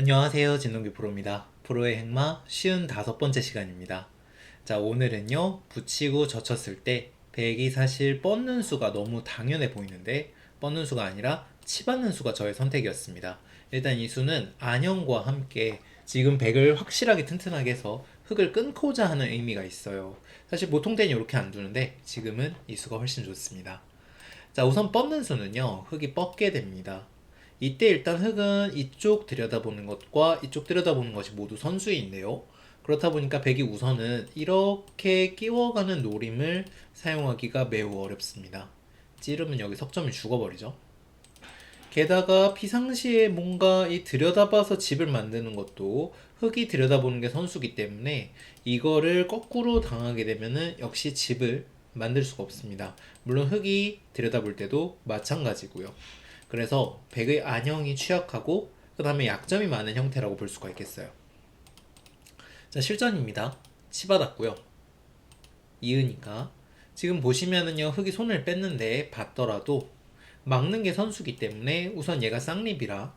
안녕하세요. 진동기 프로입니다. 프로의 행마 쉬운 다섯 번째 시간입니다. 자, 오늘은요, 붙이고 젖혔을 때 백이 사실 뻗는 수가 너무 당연해 보이는데, 뻗는 수가 아니라 치받는 수가 저의 선택이었습니다. 일단 이 수는 안형과 함께 지금 백을 확실하게 튼튼하게 해서 흙을 끊고자 하는 의미가 있어요. 사실 보통 때는 이렇게 안 두는데, 지금은 이 수가 훨씬 좋습니다. 자, 우선 뻗는 수는요, 흙이 뻗게 됩니다. 이때 일단 흙은 이쪽 들여다보는 것과 이쪽 들여다보는 것이 모두 선수인데요. 그렇다 보니까 백이 우선은 이렇게 끼워가는 노림을 사용하기가 매우 어렵습니다. 찌르면 여기 석점이 죽어버리죠. 게다가 피상시에 뭔가 이 들여다봐서 집을 만드는 것도 흙이 들여다보는 게 선수기 때문에 이거를 거꾸로 당하게 되면은 역시 집을 만들 수가 없습니다. 물론 흙이 들여다볼 때도 마찬가지고요. 그래서 백의 안형이 취약하고 그 다음에 약점이 많은 형태라고 볼 수가 있겠어요. 자 실전입니다. 치받았고요. 이으니까 지금 보시면은요 흙이 손을 뺐는데 받더라도 막는 게 선수기 때문에 우선 얘가 쌍립이라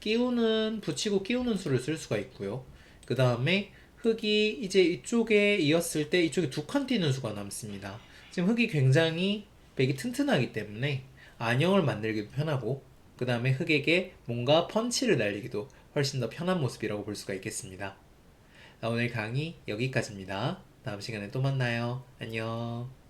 끼우는 붙이고 끼우는 수를 쓸 수가 있고요. 그 다음에 흙이 이제 이쪽에 이었을 때 이쪽에 두칸 띄는 수가 남습니다. 지금 흙이 굉장히 백이 튼튼하기 때문에 안형을 만들기도 편하고 그 다음에 흙에게 뭔가 펀치를 날리기도 훨씬 더 편한 모습이라고 볼 수가 있겠습니다. 자, 오늘 강의 여기까지입니다. 다음 시간에 또 만나요. 안녕.